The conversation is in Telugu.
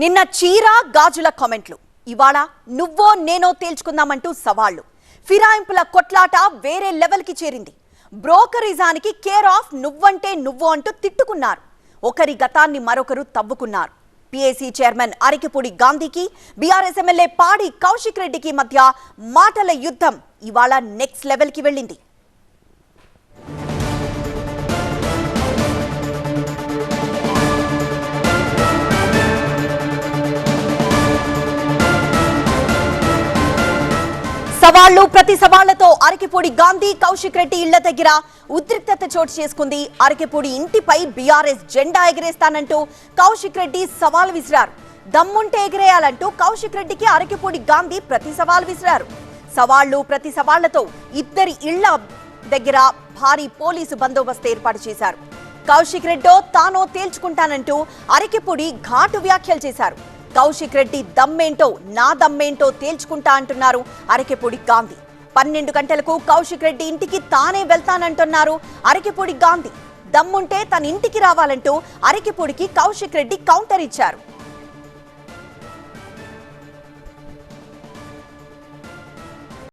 నిన్న చీర గాజుల కామెంట్లు. ఇవాళ నువ్వో నేనో తేల్చుకుందామంటూ సవాళ్ళు. ఫిరాయింపుల కొట్లాట వేరే లెవెల్కి చేరింది. బ్రోకరిజానికి కేర్ ఆఫ్ నువ్వంటే నువ్వు అంటూ తిట్టుకున్నారు. ఒకరి గతాన్ని మరొకరు తవ్వుకున్నారు. పిఏసీ చైర్మన్ అరికిపూడి గాంధీకి బీఆర్ఎస్ ఎమ్మెల్యే పాడి కౌశిక్ రెడ్డికి మధ్య మాటల యుద్ధం ఇవాళ నెక్స్ట్ లెవెల్కి వెళ్ళింది. సవాళ్ళు ప్రతి సవాళ్ళతో అరకిపూడి గాంధీ కౌశిక్ రెడ్డి ఇళ్ళ దగ్గర ఉద్రిక్తత చోటు చేసుకుంది. అరకిపూడి ఇంటిపై బీఆర్ఎస్ జెండా ఎగిరేస్తానంటూ కౌశిక్ రెడ్డి సవాల్ విసిరారు. దమ్ముంటే ఎగిరేయాలంటూ కౌశిక్ రెడ్డికి అరకిపూడి గాంధీ ప్రతి సవాల్ విసిరారు. సవాళ్ళు ప్రతి సవాళ్ళతో ఇద్దరి ఇళ్ళ దగ్గర భారీ పోలీసు బందోబస్తు ఏర్పాటు చేశారు. కౌశిక్ రెడ్డో తానో తేల్చుకుంటానంటూ అరకిపూడి ఘాటు వ్యాఖ్యలు చేశారు. కౌశిక్ రెడ్డి దమ్మేంటో నా దమ్మేంటో తేల్చుకుంటా అంటున్నారు అరకెపూడి గాంధీ. పన్నెండు గంటలకు కౌశిక్ రెడ్డి ఇంటికి తానే వెళ్తానంటున్నారు అరకెపూడి గాంధీ. దమ్ముంటే తన ఇంటికి రావాలంటూ అరకెపూడికి కౌశిక్ రెడ్డి కౌంటర్ ఇచ్చారు.